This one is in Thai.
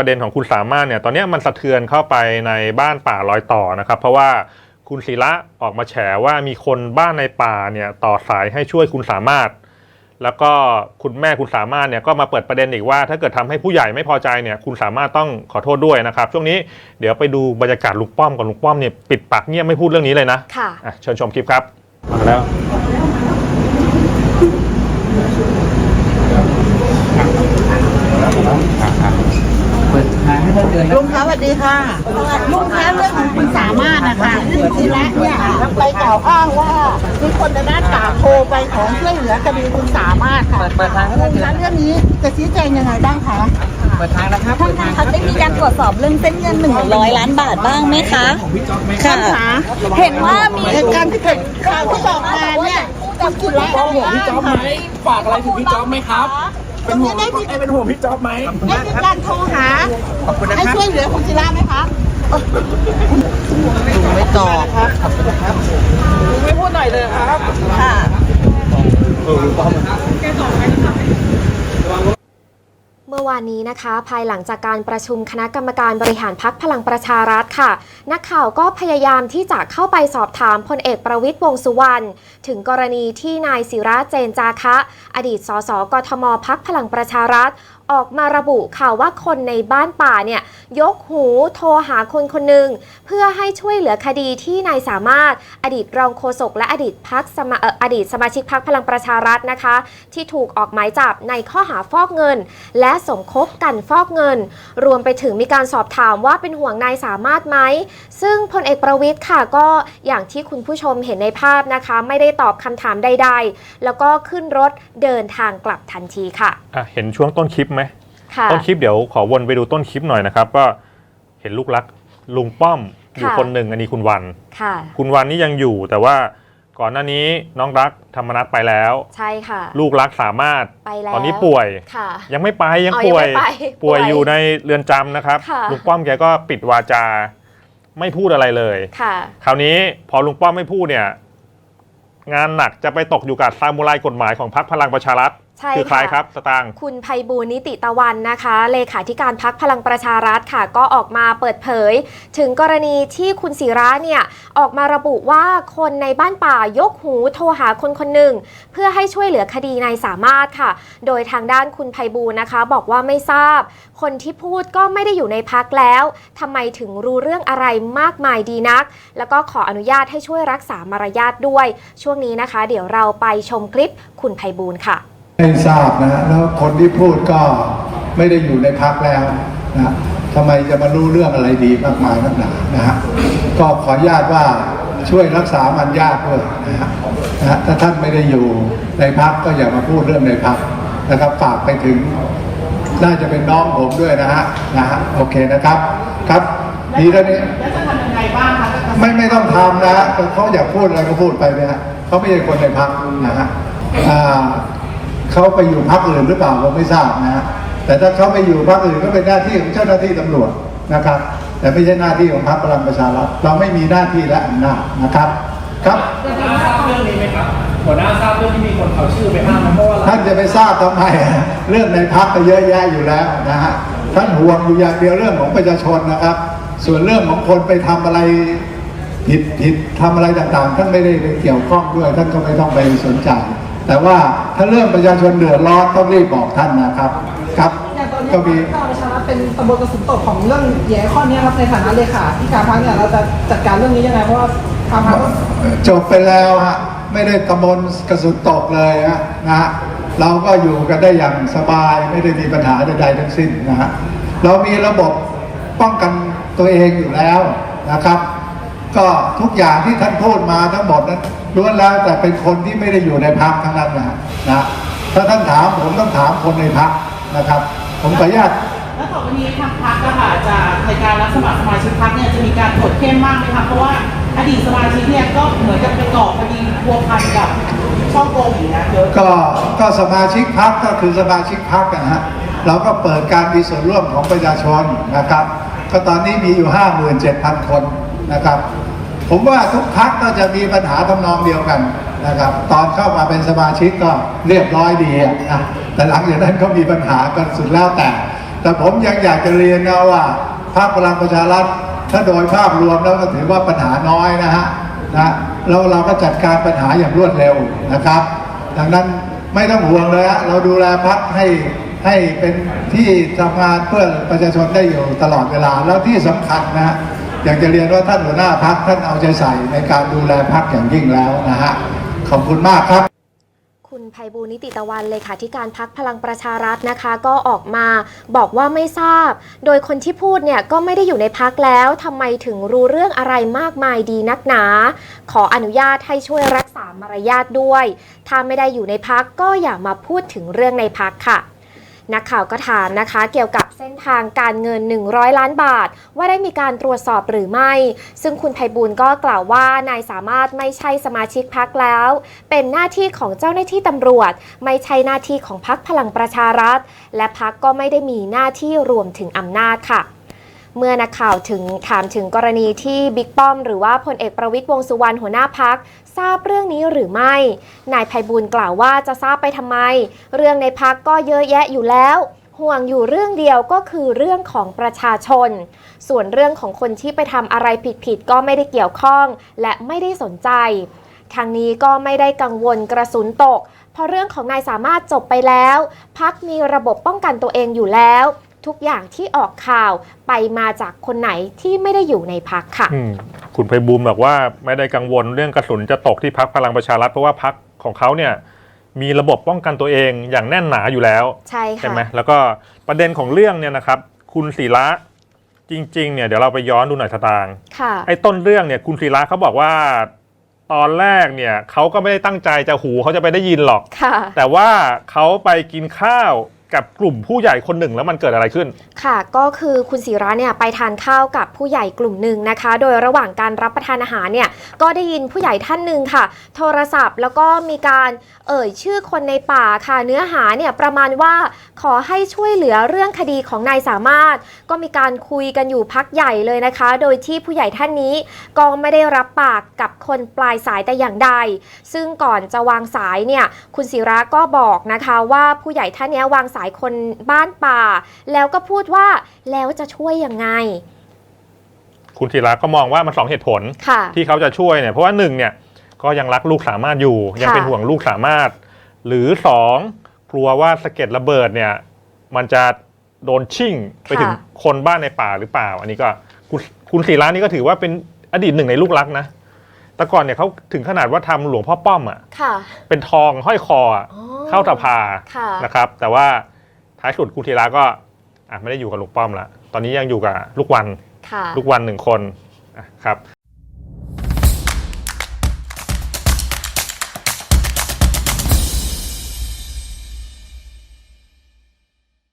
ประเด็นของคุณสามารถเนี่ยตอนนี้มันสะเทือนเข้าไปในบ้านป่าลอยต่อนะครับ เพราะว่าคุณศิระออกมาแฉว่ามีคนบ้านในป่าเนี่ยต่อสายให้ช่วยคุณสามารถ แล้วก็คุณแม่คุณสามารถเนี่ยก็มาเปิดประเด็นอีกว่า ถ้าเกิดทำให้ผู้ใหญ่ไม่พอใจเนี่ยคุณสามารถต้องขอโทษด้วยนะครับ ช่วงนี้เดี๋ยวไปดูบรรยากาศลุงป้อมก่อนลุงป้อมเนี่ยปิดปากเงียบไม่พูดเรื่องนี้เลยนะค่ะเชิญชมคลิปครับมาแล้วเปิดทางให้ท่านเดินนะ ลุงคะสวัสดีค่ะ ลุงคะเรื่องของคุณสามารถนะคะเรื่องทีแรกเนี่ยไปกล่าวอ้างว่ามีคนในด้านป่าโทรไปของช่วยเหลือคดีคุณสามารถค่ะเปิดเปิดทางให้ลุท่านงเดินคะเรื่องนี้จะชี้แจงยังไงบ้างคะเปิดทางนะครับท่านคะเขาได้มีการตรวจสอบเรื่องเส้นเงิน100ล้านบาทบ้างไหมคะค่ะเห็นว่ามีเหตุการณ์ที่เกิดข่าวที่ออกมาเนี่ยคุณศิระเป็นห่วงพี่จ๊อบไหมฝากอะไรถึงพี่จ๊อบไหมครับ เป็นห่วงได้มีเป็นห่วงพี่จ๊อบไหมได้มีการโทรหาขอบคุณนะให้ครับช่วยเหลือคุณศิระไหมคะไม่ตอบไม่พูดหน่อยเลยครับ ค่ะเมื่อ วานนี้นะคะ ภายหลังจากการประชุมคณะกรรมการบริหารพักพลังประชารัฐค่ะ นักข่าวก็พยายามที่จะเข้าไปสอบถามพลเอกประวิตยวงษ์สุวรรณถึงกรณีที่นายศิระเจนจาคะ อดีตสสกทมพักพลังประชารัฐออกมาระบุข่าวว่าคนในบ้านป่าเนี่ยยกหูโทรหาคนคนหนึ่งเพื่อให้ช่วยเหลือคดีที่นายสามารถอดีตรองโฆษกและอดีตพักสมาเอ่ออดีตสมาชิกพักพลังประชารัฐนะคะ ที่ถูกออกหมายจับในข้อหาฟอกเงิน และสมคบกันฟอกเงิน รวมไปถึงมีการสอบถามว่าเป็นห่วงนายสามารถไหม ซึ่งพลเอกประวิทย์ค่ะก็อย่างที่คุณผู้ชมเห็นในภาพนะคะ ไม่ได้ตอบคำถามใด ๆ แล้วก็ขึ้นรถเดินทางกลับทันทีค่ะอะ เห็นช่วงต้นคลิปไหมค่ะต้นคลิปเดี๋ยวขอวนไปดูต้นคลิปหน่อยนะครับก็เห็นลูกรักลุงป้อมอยู่ค่ะคนหนึ่งอันนี้คุณวันค่ะคุณวันนี่ยังอยู่แต่ว่า ก่อนหน้านี้น้องรักธรรมนัฐไปแล้ว ใช่ค่ะ ลูกรักสามารถไปแล้วตอนนี้ป่วย ค่ะ ยังไม่ไปยังอ๋อป่วยยังไม่ไปป่วย ป่วยอยู่ในเรือนจำนะครับค่ะลุงป้อมแกก็ปิดวาจา ไม่พูดอะไรเลยค่ะ คราวนี้พอลุงป้อมไม่พูดเนี่ย งานหนักจะไปตกอยู่กับซามูไรกฎหมายของพรรคพลังประชารัฐ ใช่คือใครค่ะครับสตางค์คุณไพบูลย์นิติตะวันนะคะ เลขาธิการพักพลังประชารัฐค่ะ ก็ออกมาเปิดเผย ถึงกรณีที่คุณศิระเนี่ยออกมาระบุว่าคนในบ้านป่ายกหูโทรหาคนคนหนึ่ง เพื่อให้ช่วยเหลือคดีนายสามารถค่ะ โดยทางด้านคุณไพบูลย์นะคะ บอกว่าไม่ทราบ คนที่พูดก็ไม่ได้อยู่ในพักแล้วทำไมถึงรู้เรื่องอะไรมากมายดีนัก แล้วก็ขออนุญาตให้ช่วยรักษามารยาทด้วย ช่วงนี้นะคะ เดี๋ยวเราไปชมคลิปคุณไพบูลย์ค่ะ ไม่ทราบนะฮะแล้วคนที่พูดก็ไม่ได้อยู่ในพักแล้วนะทำไมจะมารู้เรื่องอะไรดีมากมายนักหนานะฮะก็ขออนุญาตว่าช่วยรักษามันญาติด้วยนะฮะนะฮะถ้าท่านไม่ได้อยู่ในพักก็อย่ามาพูดเรื่องในพักนะครับฝากไปถึง น่าจะเป็นน้องผมด้วยนะฮะนะฮะโอเคนะครับครับดีแล้วนี้ไม่ไม่ต้องทำนะฮะเขาอยากพูดอะไรก็พูดไปนะฮะเขาไม่ใช่คนในพักนะฮะอ่า เขาไปอยู่พักอื่นหรือเปล่าผมไม่ทราบนะฮะแต่ถ้าเขาไปอยู่พักอื่นก็เป็นหน้าที่ของเจ้าหน้าที่ตำรวจนะครับ แต่ไม่ใช่หน้าที่ของพรรคพลังประชารัฐเราไม่มีหน้าที่และอำนาจนะครับ ครับหัวหน้าทราบเรื่องนี้ไหมครับหัวหน้าทราบเรื่องที่มีคนเอาชื่อไปอ้างไหมเพราะว่าท่านจะไปทราบทำไมเรื่องในพักก็เยอะแยะอยู่แล้วนะฮะท่านห่วงอยู่อย่างเดียวเรื่องของประชาชนนะครับ ส่วนเรื่องของคนไปทำอะไรผิดผิดทำอะไรต่างๆ ท่านไม่ได้ไปเกี่ยวข้องด้วย ท่านก็ไม่ต้องไปสนใจ แต่ว่าถ้าเรื่องประชาชนเดือดร้อนต้องรีบบอกท่านนะครับครับอย่างตอนนี้ก็มีพรรคประชารัฐเป็นตำบลกระสุนตกของเรื่องแย่ข้อนี้ครับในฐานะเลขาที่การพักเนี่ยเราจะจัดการเรื่องนี้ยังไงเพราะว่าทางพักก็จบไปแล้วฮะไม่ได้ตำบลกระสุนตกเลยฮะนะฮะเราก็อยู่กันได้อย่างสบายไม่ได้มีปัญหาใดๆทั้งสิ้นนะฮะเรามีระบบป้องกันตัวเองอยู่แล้วนะครับ ก็ทุกอย่างที่ท่านพูดมาทั้งหมดนั้นล้วนแล้วแต่เป็นคนที่ไม่ได้อยู่ในพักทั้งนั้นนะฮะนะถ้าท่านถามผมต้องถามคนในพักนะครับ ผมขออนุญาตแล้วต่อไปนี้ทางพักอะค่ะจะในการรับสมัครสมาชิกพักเนี่ยจะมีการตรวจเข้มมากไหมคะเพราะว่าอดีตสมาชิกเนี่ยก็เหมือนกับไปก่อคดีพัวพันกับช่อโกงอย่างเงี้ยเยอะก็ก็สมาชิกพักก็คือสมาชิกพักนะฮะเราก็เปิดการมีส่วนร่วมของประชาชนนะครับ ก็ตอนนี้มีอยู่ 57,000 คนนะครับ ผมว่าทุกพักก็จะมีปัญหาทำนองเดียวกันนะครับ ตอนเข้ามาเป็นสมาชิกก็เรียบร้อยดีอะนะแต่หลังจากนั้นก็มีปัญหากันสุดแล้วแต่ แต่ผมยังอยากจะเรียนนะว่าพรรคพลังประชารัฐถ้าโดยภาพรวมแล้วก็ถือว่าปัญหาน้อยนะฮะนะแล้วเราก็จัดการปัญหาอย่างรวดเร็วนะครับ ดังนั้นไม่ต้องห่วงเลยฮะเราดูแลพักให้ให้เป็นที่ทำงานเพื่อประชาชนได้อยู่ตลอดเวลาแล้วที่สำคัญนะฮะ อยากจะเรียนว่าท่านหัวหน้าพักท่านเอาใจใส่ในการดูแลพักอย่างยิ่งแล้วนะฮะขอบคุณมากครับคุณภัยบูลนิติตะวันเลขาธิการพักพลังประชารัฐนะคะ ก็ออกมาบอกว่าไม่ทราบ โดยคนที่พูดเนี่ยก็ไม่ได้อยู่ในพักแล้วทำไมถึงรู้เรื่องอะไรมากมายดีนักหนา ขออนุญาตให้ช่วยรักษามารยาทด้วย ถ้าไม่ได้อยู่ในพักก็อย่ามาพูดถึงเรื่องในพักค่ะ นักข่าวก็ถามนะคะ เกี่ยวกับเส้นทางการเงิน 100 ล้านบาท ว่าได้มีการตรวจสอบหรือไม่ ซึ่งคุณไพบูลก็กล่าวว่านายสามารถไม่ใช่สมาชิกพักแล้ว เป็นหน้าที่ของเจ้าหน้าที่ตำรวจ ไม่ใช่หน้าที่ของพักพลังประชารัฐ และพักก็ไม่ได้มีหน้าที่รวมถึงอำนาจค่ะ เมื่อนักข่าวถึงถามถึงกรณีที่บิ๊กป้อม หรือว่าพลเอกประวิตยวงสุวรรณหัวหน้าพักทราบเรื่องนี้หรือไม่ นายไพบูลกล่าวว่าจะทราบไปทำไม เรื่องในพักก็เยอะแยะอยู่แล้วห่วงอยู่เรื่องเดียวก็คือเรื่องของประชาชน ส่วนเรื่องของคนที่ไปทำอะไรผิดๆก็ไม่ได้เกี่ยวข้อง และไม่ได้สนใจ ทางนี้ก็ไม่ได้กังวลกระสุนตก เพราะเรื่องของนายสามารถจบไปแล้ว พักมีระบบป้องกันตัวเองอยู่แล้ว ทุกอย่างที่ออกข่าวไปมาจากคนไหนที่ไม่ได้อยู่ในพักค่ะ อืมคุณไพบูลย์บอกว่าไม่ได้กังวลเรื่องกระสุนจะตกที่พักพลังประชารัฐเพราะว่าพักของเขาเนี่ยมีระบบป้องกันตัวเองอย่างแน่นหนาอยู่แล้ว ใช่ค่ะ ใช่ไหมแล้วก็ประเด็นของเรื่องเนี่ยนะครับ คุณศิระจริงๆเนี่ยเดี๋ยวเราไปย้อนดูหน่อยสตางค์ค่ะ ไอ้ต้นเรื่องเนี่ยคุณศิระเขาบอกว่า ตอนแรกเนี่ยเขาก็ไม่ได้ตั้งใจจะหูเขาจะไปได้ยินหรอก ค่ะ แต่ว่าเขาไปกินข้าว กับกลุ่มผู้ใหญ่คนหนึ่งแล้วมันเกิดอะไรขึ้น ค่ะก็คือคุณศิระเนี่ยไปทานข้าวกับผู้ใหญ่กลุ่มหนึ่งนะคะ โดยระหว่างการรับประทานอาหารเนี่ยก็ได้ยินผู้ใหญ่ท่านหนึ่งค่ะ โทรศัพท์แล้วก็มีการเอ่ยชื่อคนในป่าค่ะเนื้อหาเนี่ยประมาณว่าขอให้ช่วยเหลือเรื่องคดีของนายสามารถ ก็มีการคุยกันอยู่พักใหญ่เลยนะคะ โดยที่ผู้ใหญ่ท่านนี้ก็ไม่ได้รับปากกับคนปลายสายแต่อย่างใด ซึ่งก่อนจะวางสายเนี่ยคุณศิระก็บอกนะคะว่าผู้ใหญ่ท่านนี้วางสายคนบ้านป่า แล้วก็พูดว่าแล้วจะช่วยยังไง คุณศิระก็มองว่ามันสองเหตุผลค่ะที่เขาจะช่วยเนี่ยเพราะว่าหนึ่งเนี่ยก็ยังรักลูกสามารถอยู่ ยังเป็นห่วงลูกสามารถ หรือสองกลัวว่าสะเก็ดระเบิดเนี่ย มันจะโดนชิ่งไปถึงค่ะคนบ้านในป่าหรือเปล่า อันนี้ก็คุณคุณศิระนี่ก็ถือว่าเป็นอดีตหนึ่งในลูกรักนะแต่ก่อนเนี่ยเขาถึงขนาดว่าทำหลวงพ่อป้อมอะค่ะเป็นทองห้อยคออะอ๋อ เข้าสภาค่ะนะครับ แต่ว่าท้ายสุดคุณธีระก็อะไม่ได้อยู่กับลุงป้อมละตอนนี้ยังอยู่กับลูกวันค่ะ ลูกวันหนึ่งคนอะครับ